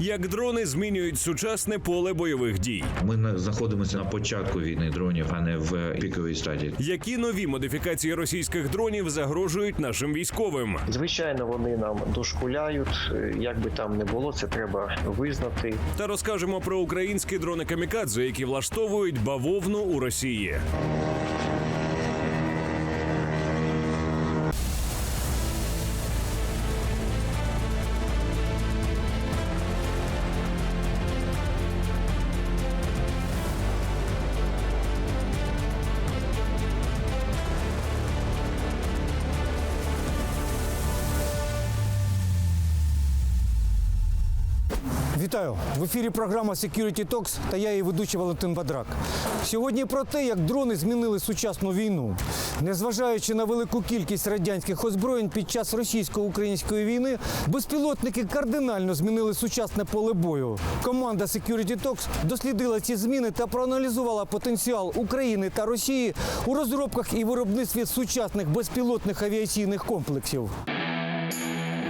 Як дрони змінюють сучасне поле бойових дій. Ми на- знаходимося на початку війни дронів, а не в піковій стадії. Які нові модифікації російських дронів загрожують нашим військовим? Звичайно, вони нам дошкуляють. Як би там не було, це треба визнати. Та розкажемо про українські дрони камікадзе, які влаштовують бавовну у Росії. Вітаю в ефірі. Програма Security Talks та я її ведучий Валентин Бадрак. Сьогодні про те, як дрони змінили сучасну війну. Незважаючи на велику кількість радянських озброєнь під час російсько-української війни, безпілотники кардинально змінили сучасне поле бою. Команда Security Talks дослідила ці зміни та проаналізувала потенціал України та Росії у розробках і виробництві сучасних безпілотних авіаційних комплексів.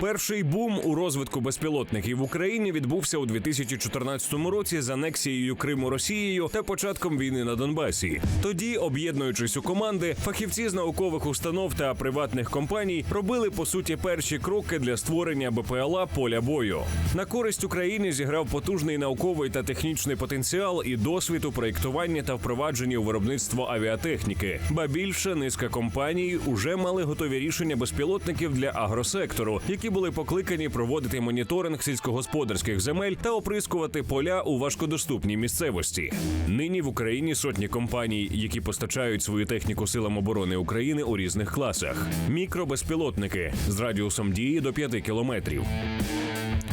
Перший бум у розвитку безпілотників в Україні відбувся у 2014 році з анексією Криму Росією та початком війни на Донбасі. Тоді, об'єднуючись у команди, фахівці з наукових установ та приватних компаній робили по суті перші кроки для створення БПЛА поля бою. На користь Україні зіграв потужний науковий та технічний потенціал і досвід у проєктуванні та впровадженні у виробництво авіатехніки. Ба більше низка компаній уже мали готові рішення безпілотників для агросектору, які були покликані проводити моніторинг сільськогосподарських земель та оприскувати поля у важкодоступній місцевості. Нині в Україні сотні компаній, які постачають свою техніку силам оборони України у різних класах: мікробезпілотники з радіусом дії до 5 кілометрів.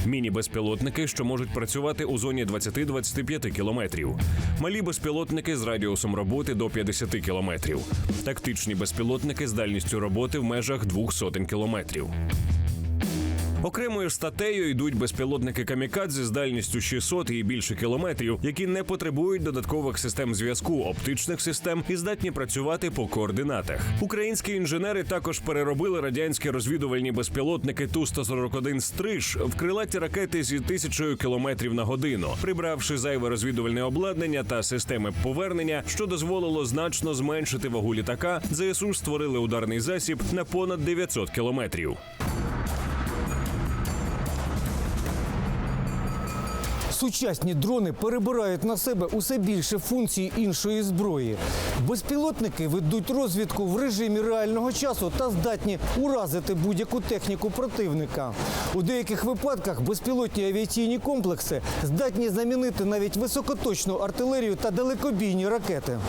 Міні-безпілотники, що можуть працювати у зоні 20-25 кілометрів. Малі безпілотники з радіусом роботи до 50 кілометрів. Тактичні безпілотники з дальністю роботи в межах двох сотень кілометрів. Окремою статтею йдуть безпілотники камікадзе з дальністю 600 і більше кілометрів, які не потребують додаткових систем зв'язку, оптичних систем і здатні працювати по координатах. Українські інженери також переробили радянські розвідувальні безпілотники Ту-141 «Стриж» в крилаті ракети зі тисячою кілометрів на годину, прибравши зайве розвідувальне обладнання та системи повернення, що дозволило значно зменшити вагу літака. ЗСУ створили ударний засіб на понад 900 кілометрів. Сучасні дрони перебирають на себе усе більше функцій іншої зброї. Безпілотники ведуть розвідку в режимі реального часу та здатні уразити будь-яку техніку противника. У деяких випадках безпілотні авіаційні комплекси здатні замінити навіть високоточну артилерію та далекобійні ракети.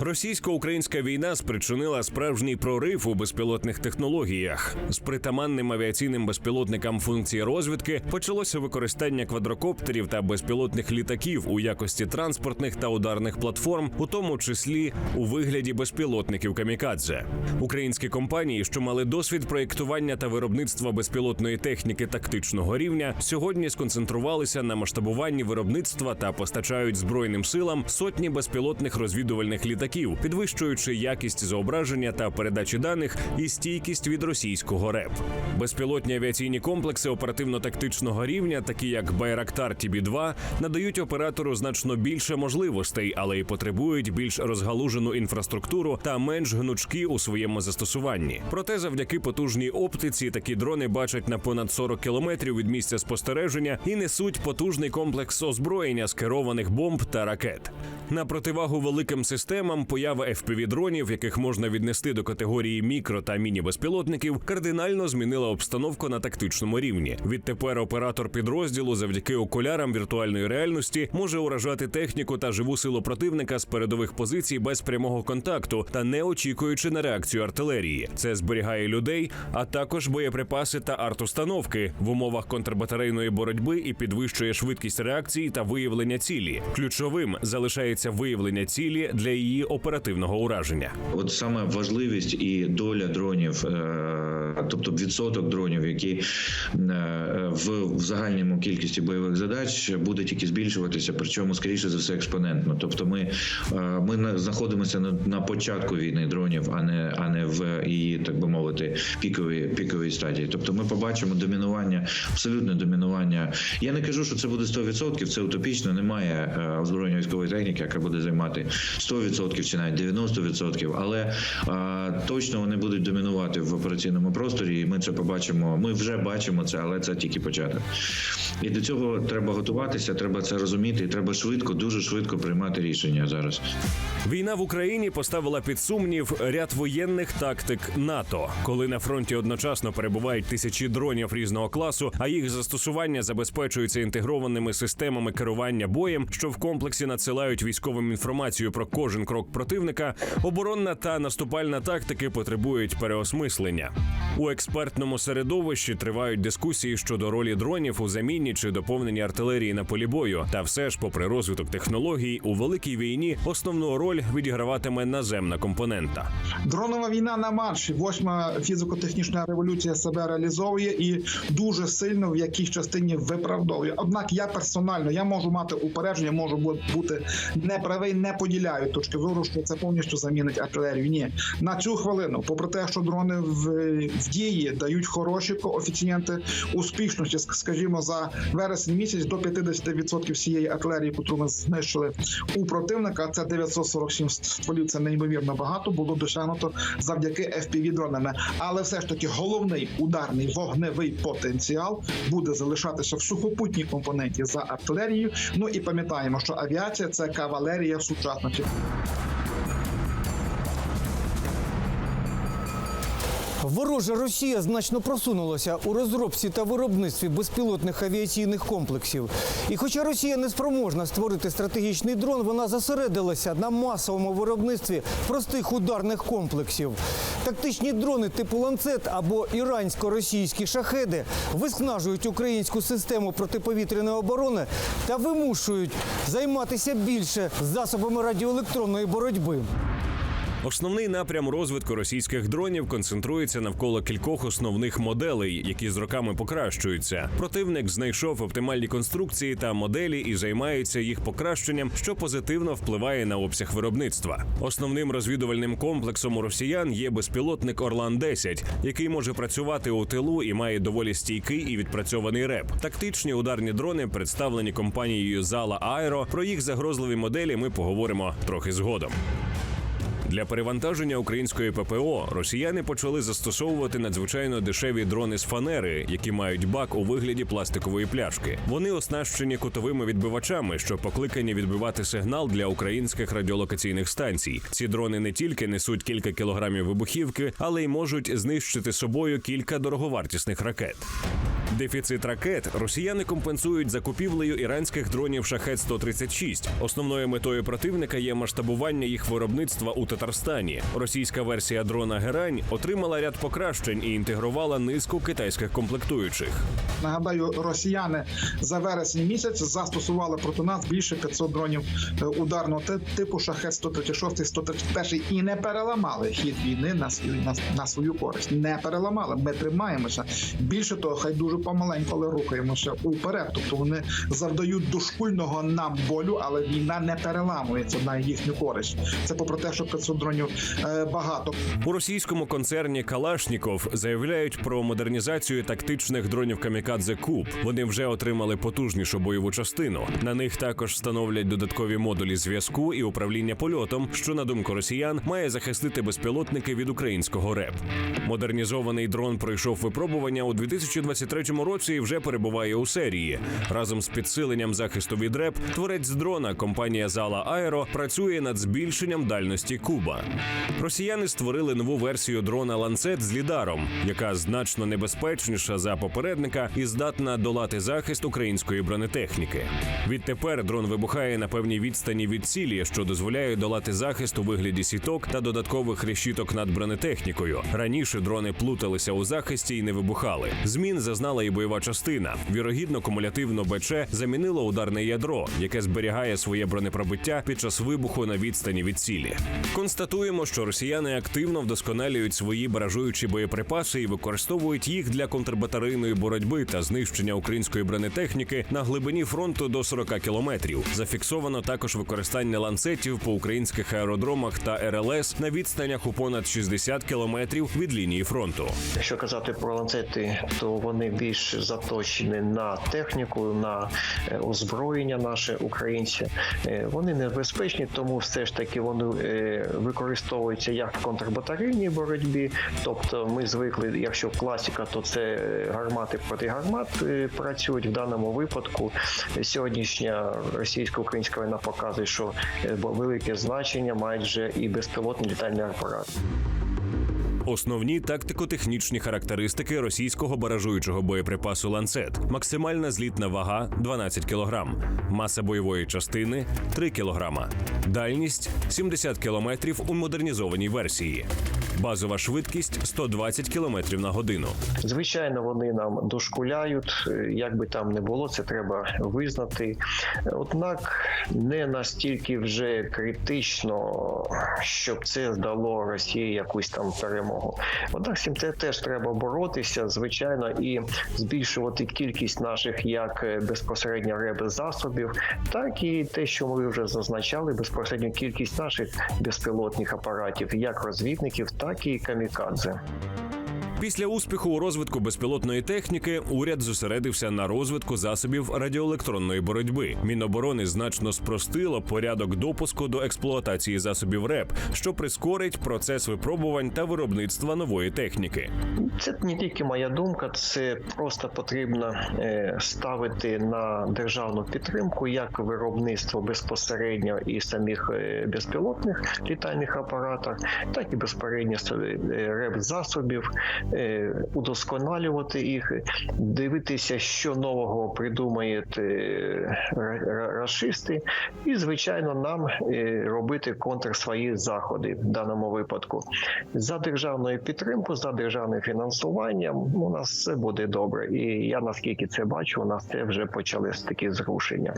Російсько-українська війна спричинила справжній прорив у безпілотних технологіях. З притаманним авіаційним безпілотникам функції розвідки почалося використання квадрокоптерів та безпілотних літаків у якості транспортних та ударних платформ, у тому числі у вигляді безпілотників камікадзе. Українські компанії, що мали досвід проєктування та виробництва безпілотної техніки тактичного рівня, сьогодні сконцентрувалися на масштабуванні виробництва та постачають збройним силам сотні безпілотних розвідувальних літаків, підвищуючи якість зображення та передачі даних і стійкість від російського РЕП. Безпілотні авіаційні комплекси оперативно-тактичного рівня, такі як Байрактар тб 2 надають оператору значно більше можливостей, але й потребують більш розгалужену інфраструктуру та менш гнучкі у своєму застосуванні. Проте, завдяки потужній оптиці, такі дрони бачать на понад 40 кілометрів від місця спостереження і несуть потужний комплекс озброєння з керованих бомб та ракет. На противагу великим системам поява FPV-дронів, яких можна віднести до категорії мікро та міні-безпілотників, кардинально змінила обстановку на тактичному рівні. Відтепер оператор підрозділу завдяки окулярам віртуальної реальності може уражати техніку та живу силу противника з передових позицій без прямого контакту та не очікуючи на реакцію артилерії. Це зберігає людей, а також боєприпаси та арт-установки в умовах контрбатарейної боротьби і підвищує швидкість реакції та виявлення цілі. Ключовим залишається виявлення цілі для її оперативного ураження. От саме важливість і доля дронів, е, тобто відсоток дронів, які е, в, загальному кількості бойових задач буде тільки збільшуватися, причому скоріше за все експонентно. Тобто, ми, е, ми знаходимося на, на початку війни дронів, а не а не в її, так би мовити, піковій піковій стадії. Тобто, ми побачимо домінування, абсолютне домінування. Я не кажу, що це буде 100%, це утопічно. Немає озброєння військової техніки, яка буде займати 100% чи навіть 90%, але е, точно вони будуть домінувати в операційному просторі, і ми це побачимо. Ми вже бачимо це, але це тільки початок. І до цього треба готуватися, треба це розуміти, і треба швидко, дуже швидко приймати рішення зараз. Війна в Україні поставила під сумнів ряд воєнних тактик НАТО, коли на фронті одночасно перебувають тисячі дронів різного класу, а їх застосування забезпечується інтегрованими системами керування боєм, що в комплексі надсилають військовим інформацію про кожен крок противника. Оборонна та наступальна тактики потребують переосмислення. У експертному середовищі тривають дискусії щодо ролі дронів у заміні чи доповненні артилерії на полі бою. Та все ж, попри розвиток технологій, у великій війні основну роль відіграватиме наземна компонента. Дронова війна на марші. Восьма фізико-технічна революція себе реалізовує і дуже сильно в якійсь частині виправдовує. Однак я персонально я можу мати упередження, можу бу- бути неправий, не поділяю точки зору, що це повністю замінить артилерію. Ні, на цю хвилину, попри те, що дрони в, в дії дають хороші коефіцієнти успішності, скажімо, за вересень місяць до 50% всієї артилерії, яку ми знищили у противника. Це 947 стволів. Це неймовірно багато. Було досягнуто завдяки fpv дронами. Але все ж таки головний ударний вогневий потенціал буде залишатися в сухопутній компоненті за артилерією. Ну і пам'ятаємо, що авіація це кавалерія в сучасності. Ворожа Росія значно просунулася у розробці та виробництві безпілотних авіаційних комплексів. І хоча Росія не спроможна створити стратегічний дрон, вона зосередилася на масовому виробництві простих ударних комплексів. Тактичні дрони типу ланцет або ірансько-російські шахеди виснажують українську систему протиповітряної оборони та вимушують займатися більше засобами радіоелектронної боротьби. Основний напрям розвитку російських дронів концентрується навколо кількох основних моделей, які з роками покращуються. Противник знайшов оптимальні конструкції та моделі і займається їх покращенням, що позитивно впливає на обсяг виробництва. Основним розвідувальним комплексом у росіян є безпілотник Орлан 10 який може працювати у тилу і має доволі стійкий і відпрацьований реп. Тактичні ударні дрони представлені компанією Зала Аеро. Про їх загрозливі моделі ми поговоримо трохи згодом. Для перевантаження української ППО росіяни почали застосовувати надзвичайно дешеві дрони з фанери, які мають бак у вигляді пластикової пляшки. Вони оснащені кутовими відбивачами, що покликані відбивати сигнал для українських радіолокаційних станцій. Ці дрони не тільки несуть кілька кілограмів вибухівки, але й можуть знищити собою кілька дороговартісних ракет. Дефіцит ракет росіяни компенсують закупівлею іранських дронів шахет 136 Основною метою противника є масштабування їх виробництва у Татарстані. Російська версія дрона Герань отримала ряд покращень і інтегрувала низку китайських комплектуючих. Нагадаю, росіяни за вересень місяць застосували проти нас більше 500 дронів е, ударного ти- типу шахет 136 131 і не переламали хід війни на свою на, на свою користь. Не переламали. Ми тримаємося. Більше того, хай дуже помаленько, але рухаємося уперед. Тобто вони завдають дошкульного нам болю, але війна не переламується на їхню користь. Це попри те, що 500 дронів е, багато. У російському концерні Калашніков заявляють про модернізацію тактичних дронів Камікадзе Куб. Вони вже отримали потужнішу бойову частину. На них також встановлять додаткові модулі зв'язку і управління польотом, що на думку росіян має захистити безпілотники від українського РЕП. Модернізований дрон пройшов випробування у 2023 році і вже перебуває у серії. Разом з підсиленням захисту від РЕП творець дрона компанія Зала Аеро працює над збільшенням дальності Куба. Росіяни створили нову версію дрона ланцет з лідаром, яка значно небезпечніша за попередника і здатна долати захист української бронетехніки. Відтепер дрон вибухає на певній відстані від цілі, що дозволяє долати захист у вигляді сіток та додаткових решіток над бронетехнікою. Раніше дрони плуталися у захисті і не вибухали. Змін зазнали і бойова частина. Вірогідно, кумулятивно БЧ замінило ударне ядро, яке зберігає своє бронепробиття під час вибуху на відстані від цілі. Констатуємо, що росіяни активно вдосконалюють свої баражуючі боєприпаси і використовують їх для контрбатарейної боротьби та знищення української бронетехніки на глибині фронту до 40 кілометрів. Зафіксовано також використання ланцетів по українських аеродромах та РЛС на відстанях у понад 60 кілометрів від лінії фронту. Якщо казати про ланцети, то вони більш заточені на техніку, на е, озброєння наше українці. Е, Вони небезпечні, тому все ж таки вони е, використовуються як в контрбатарейній боротьбі. Тобто ми звикли, якщо класика, то це гармати проти гармат працюють в даному випадку. Сьогоднішня російсько-українська війна показує, що велике значення мають вже і безпілотні літальні апарати. Основні тактико-технічні характеристики російського баражуючого боєприпасу ланцет: максимальна злітна вага 12 кг, маса бойової частини 3 кг, дальність 70 км у модернізованій версії, базова швидкість 120 км на годину. Звичайно, вони нам дошкуляють. Як би там не було, це треба визнати. Однак не настільки вже критично, щоб це дало Росії якусь там перемогу. Однак з цим теж треба боротися, звичайно, і збільшувати кількість наших як е, безпосередньо реб засобів, так і те, що ми вже зазначали, безпосередньо кількість наших безпілотних апаратів, як розвідників, так і камікадзе. Після успіху у розвитку безпілотної техніки уряд зосередився на розвитку засобів радіоелектронної боротьби. Міноборони значно спростило порядок допуску до експлуатації засобів РЕП, що прискорить процес випробувань та виробництва нової техніки. Це не тільки моя думка, це просто потрібно е, ставити на державну підтримку як виробництво безпосередньо і самих е, безпілотних літальних апаратах, так і безпосередньо реп засобів, е, удосконалювати їх, дивитися, що нового придумають е, ра- ра- рашисти, і звичайно нам е, робити контр свої заходи в даному випадку за державною підтримкою, за державним фінансуванням. У нас все буде добре. І я наскільки це бачу, у нас це вже почались такі зрушення.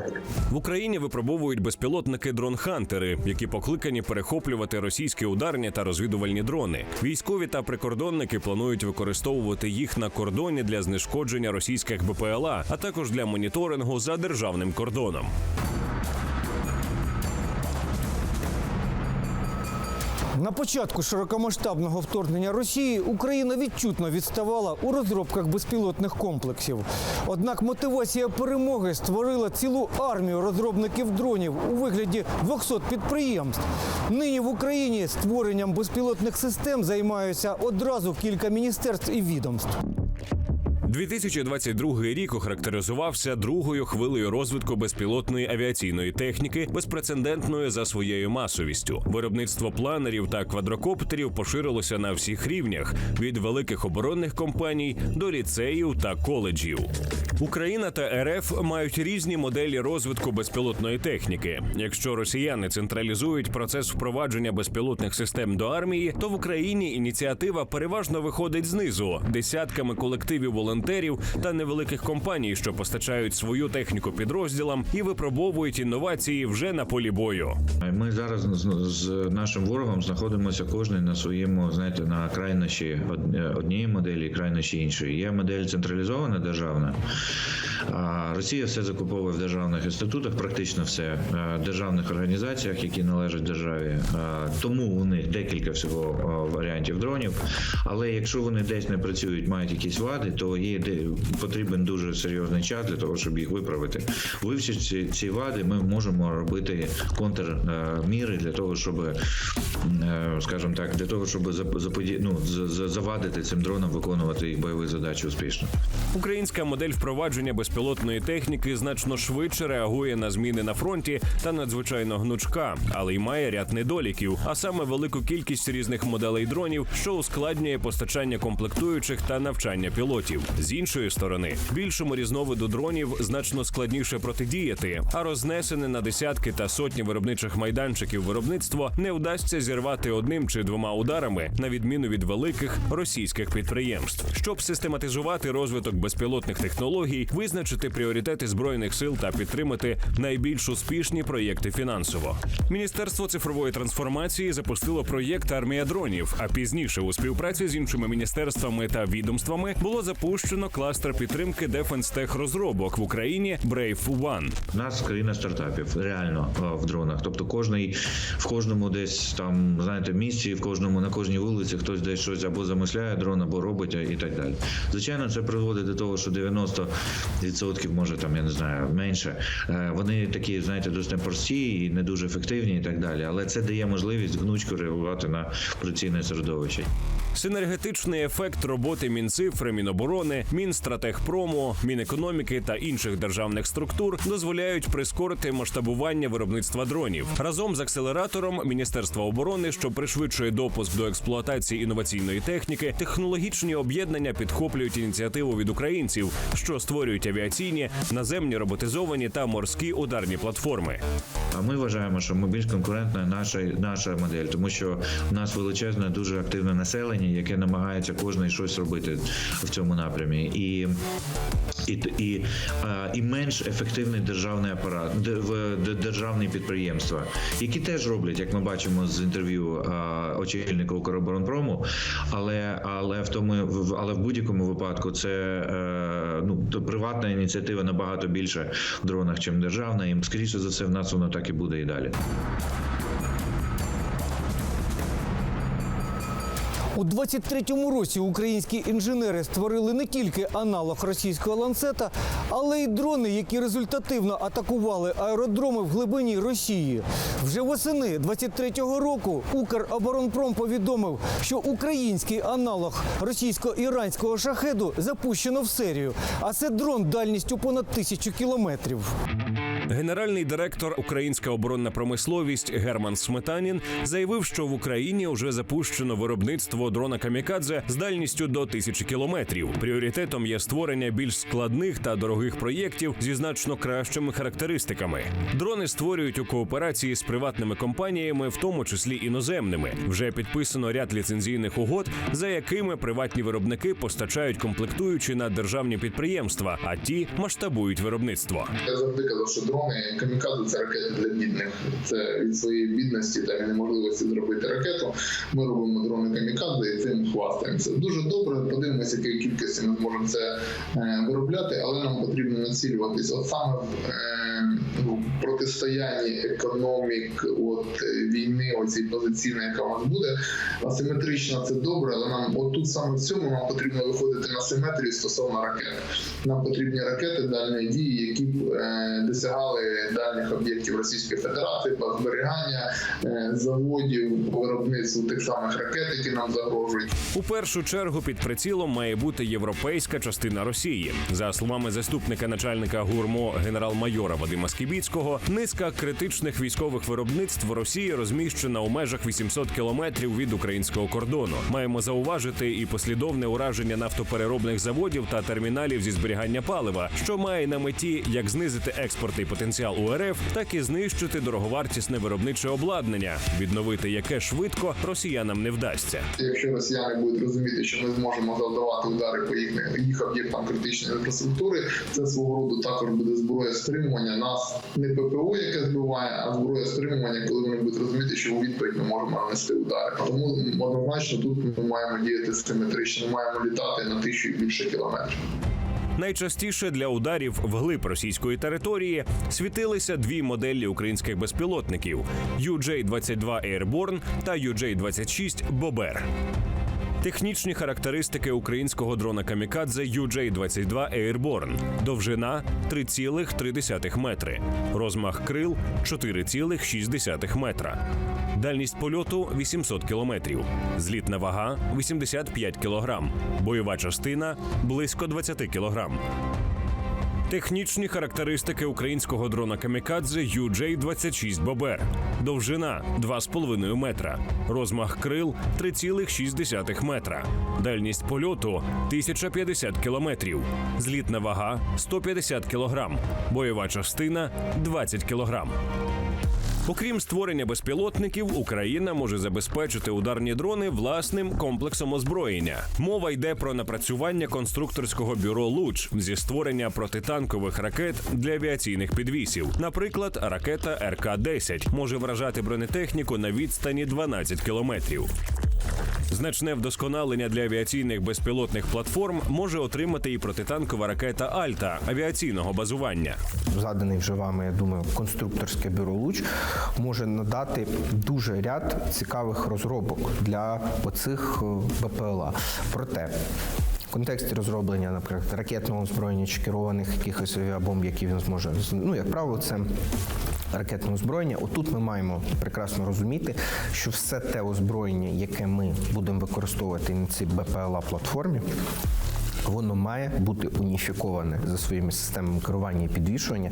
В Україні випробовують безпілотники дрон-хантери, які покликані перехоплювати російські ударні та розвідувальні дрони. Військові та прикордонники планують використовувати їх на кордоні для знешкодження російських БПЛА, а також для моніторингу за державним кордоном. На початку широкомасштабного вторгнення Росії Україна відчутно відставала у розробках безпілотних комплексів. Однак мотивація перемоги створила цілу армію розробників дронів у вигляді 200 підприємств. Нині в Україні створенням безпілотних систем займаються одразу кілька міністерств і відомств. 2022 рік охарактеризувався другою хвилею розвитку безпілотної авіаційної техніки, безпрецедентною за своєю масовістю. Виробництво планерів та квадрокоптерів поширилося на всіх рівнях від великих оборонних компаній до ліцеїв та коледжів. Україна та РФ мають різні моделі розвитку безпілотної техніки. Якщо росіяни централізують процес впровадження безпілотних систем до армії, то в Україні ініціатива переважно виходить знизу десятками колективів волонтерів та невеликих компаній, що постачають свою техніку підрозділам і випробовують інновації вже на полі бою. Ми зараз з, нашим ворогом знаходимося кожен на своєму, знаєте, на крайнощі од- однієї моделі, крайнощі іншої. Є модель централізована державна. Росія все закуповує в державних інститутах, практично все е, державних організаціях, які належать державі. Е, Тому у них декілька всього е, варіантів дронів. Але якщо вони десь не працюють, мають якісь вади, то є де- потрібен дуже серйозний час для того, щоб їх виправити. Вивчивши ці, вади, ми можемо робити контрміри для того, щоб, е, скажімо так, для того, щоб зап- заподі... ну, завадити цим дронам виконувати їх бойові задачі успішно. Українська модель впровадження безпілотної техніки значно швидше реагує на зміни на фронті та надзвичайно гнучка, але й має ряд недоліків, а саме велику кількість різних моделей дронів, що ускладнює постачання комплектуючих та навчання пілотів. З іншої сторони, більшому різновиду дронів значно складніше протидіяти, а рознесене на десятки та сотні виробничих майданчиків виробництво не вдасться зірвати одним чи двома ударами, на відміну від великих російських підприємств. Щоб систематизувати розвиток безпілотних технологій, визначити пріоритети збройних сил та підтримати найбільш успішні проєкти фінансово. Міністерство цифрової трансформації запустило проєкт Армія дронів. А пізніше у співпраці з іншими міністерствами та відомствами було запущено кластер підтримки дефенстех розробок в Україні Brave One. У нас країна стартапів реально е, в дронах. Тобто кожний в кожному десь там знаєте місці, в кожному на кожній вулиці хтось десь щось або замисляє дрон, або робить і так далі. Звичайно, це призводить до того, що 90% може там я не знаю менше. е, Вони такі, знаєте, досить прості і не дуже ефективні, і так далі. Але це дає можливість гнучко реагувати на операційне середовище. Синергетичний ефект роботи Мінцифри, Міноборони, Мінстратегпрому, Мінекономіки та інших державних структур дозволяють прискорити масштабування виробництва дронів разом з акселератором Міністерства оборони, що пришвидшує допуск до експлуатації інноваційної техніки. Технологічні об'єднання підхоплюють ініціативу від українців, що створюють авіаційні, наземні роботизовані та морські ударні платформи. А ми вважаємо, що ми більш конкурентна наша наша модель, тому що в нас величезне, дуже активне населення, яке намагається кожен щось робити в цьому напрямі, і і, і, і менш ефективний державний апарат, державні підприємства, які теж роблять, як ми бачимо з інтерв'ю очільника Укроборонпрому, але але в тому але в будь-якому випадку це е, ну то приватна ініціатива набагато більше в дронах, чим державна, і скоріше за все в нас воно так і буде і далі. У 23-му році українські інженери створили не тільки аналог російського ланцета, але й дрони, які результативно атакували аеродроми в глибині Росії. Вже восени 23-го року Укроборонпром повідомив, що український аналог російсько-іранського шахеду запущено в серію. А це дрон дальністю понад тисячу кілометрів. Генеральний директор Українська оборонна промисловість Герман Сметанін заявив, що в Україні вже запущено виробництво дрона камікадзе з дальністю до тисячі кілометрів. Пріоритетом є створення більш складних та дорогих проєктів зі значно кращими характеристиками. Дрони створюють у кооперації з приватними компаніями, в тому числі іноземними. Вже підписано ряд ліцензійних угод, за якими приватні виробники постачають комплектуючі на державні підприємства, а ті масштабують виробництво. Я завжди казав, що дрони камікадзе це ракети для бідних. Це від своєї бідності та неможливості зробити ракету. Ми робимо дрони камікадзе і цим хвастаємося. Дуже добре. Подивимося, якої кількості ми зможемо це е, виробляти, але нам потрібно націлюватись от саме в, е, в протистоянні економік от війни, оцій позиційної, яка у нас буде. Асиметрично це добре, але нам отут саме в цьому нам потрібно виходити на симетрію стосовно ракет. Нам потрібні ракети дальної дії, які б е, досягали дальніх об'єктів Російської Федерації, по зберігання е, заводів по виробництву тих самих ракет, які нам загрожують. У першу чергу під прицілом має бути європейська частина Росії. За словами заступника начальника гурмо генерал-майора Вадима Скібіцького, низка критичних військових виробництв Росії розміщена у межах 800 кілометрів від українського кордону. Маємо зауважити і послідовне ураження нафтопереробних заводів та терміналів зі зберігання палива, що має на меті як знизити експортний потенціал УРФ, так і знищити дороговартісне виробниче обладнання, відновити яке швидко росіянам не вдасться. Якщо росіяни будуть розуміти, що ми зможемо завдавати удари по їх, їх об'єктам критичної інфраструктури, це свого роду також буде зброя стримування нас не ППО, яке збиває, а зброя стримування, коли вони будуть розуміти, що у відповідь ми можемо нанести удари. Тому однозначно тут ми маємо діяти симетрично, маємо літати на тисячу і більше кілометрів. Найчастіше для ударів вглиб російської території світилися дві моделі українських безпілотників: UJ-22 Airborne та UJ-26 Бобер. Технічні характеристики українського дрона Камікадзе UJ-22 Airborne. Довжина 3,3 метри. Розмах крил 4,6 метра. Дальність польоту 800 кілометрів. Злітна вага 85 кілограм. Бойова частина близько 20 кілограм. Технічні характеристики українського дрона Камікадзе UJ-26 Бобер. Довжина 2,5 метра. Розмах крил 3,6 метра. Дальність польоту 1050 кілометрів. Злітна вага 150 кілограм. Бойова частина 20 кілограм. Окрім створення безпілотників, Україна може забезпечити ударні дрони власним комплексом озброєння. Мова йде про напрацювання конструкторського бюро Луч зі створення протитанкових ракет для авіаційних підвісів. Наприклад, ракета РК-10 може вражати бронетехніку на відстані 12 кілометрів. Значне вдосконалення для авіаційних безпілотних платформ може отримати і протитанкова ракета Альта авіаційного базування. заданий вже вами, я думаю, конструкторське бюро Луч може надати дуже ряд цікавих розробок для оцих е, БПЛА. Проте. Контексті розроблення, наприклад, ракетного озброєння чи керованих якихось авіабомб, які він зможе ну, як правило, це ракетне озброєння. Отут ми маємо прекрасно розуміти, що все те озброєння, яке ми будемо використовувати на цій БПЛА платформі, Воно має бути уніфіковане за своїми системами керування і підвішування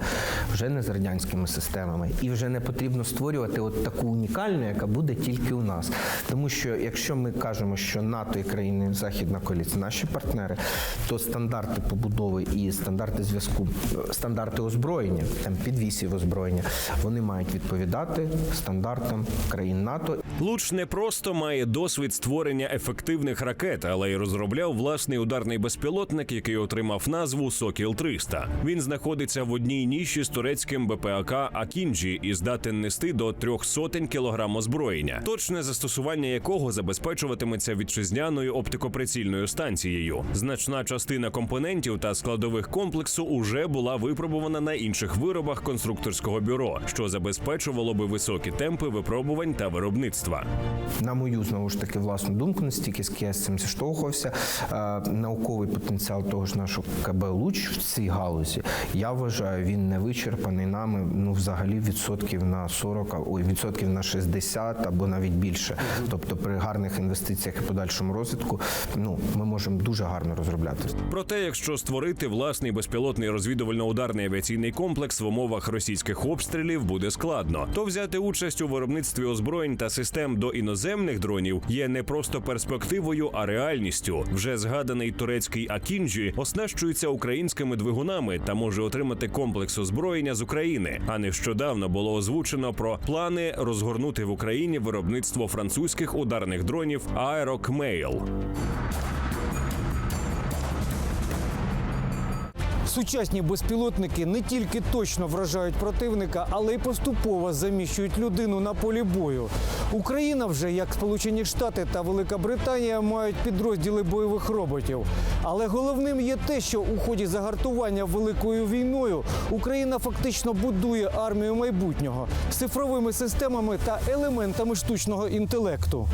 вже не з радянськими системами, і вже не потрібно створювати от таку унікальну, яка буде тільки у нас. Тому що якщо ми кажемо, що НАТО і країни Західна коаліція наші партнери, то стандарти побудови і стандарти зв'язку, стандарти озброєння, там підвісів озброєння, вони мають відповідати стандартам країн НАТО Луч не просто має досвід створення ефективних ракет, але й розробляв власний ударний безпілотник, який отримав назву Сокіл 300 Він знаходиться в одній ніші з турецьким БПАК Акінджі і здатен нести до трьох сотень кілограм озброєння, точне застосування якого забезпечуватиметься вітчизняною оптикоприцільною станцією. Значна частина компонентів та складових комплексу уже була випробувана на інших виробах конструкторського бюро, що забезпечувало би високі темпи випробувань та виробництва. На мою знову ж таки власну думку, настільки скільки я з цим зіштовхувався, е, науковий потенціал того ж нашого КБ Луч в цій галузі, я вважаю, він не вичерпаний нами. Ну, взагалі, відсотків на 40, ой, відсотків на 60 або навіть більше. Тобто, при гарних інвестиціях і подальшому розвитку, ну ми можемо дуже гарно розробляти. Проте, якщо створити власний безпілотний розвідувально-ударний авіаційний комплекс в умовах російських обстрілів буде складно, то взяти участь у виробництві озброєнь та систем до іноземних дронів є не просто перспективою, а реальністю. Вже згаданий турецький Акінджі оснащується українськими двигунами та може отримати комплекс озброєння з України. А нещодавно було озвучено про плани розгорнути в Україні виробництво французьких ударних дронів Аерокмейл. Сучасні безпілотники не тільки точно вражають противника, але й поступово заміщують людину на полі бою. Україна вже, як Сполучені Штати та Велика Британія, мають підрозділи бойових роботів. Але головним є те, що у ході загартування великою війною Україна фактично будує армію майбутнього з цифровими системами та елементами штучного інтелекту.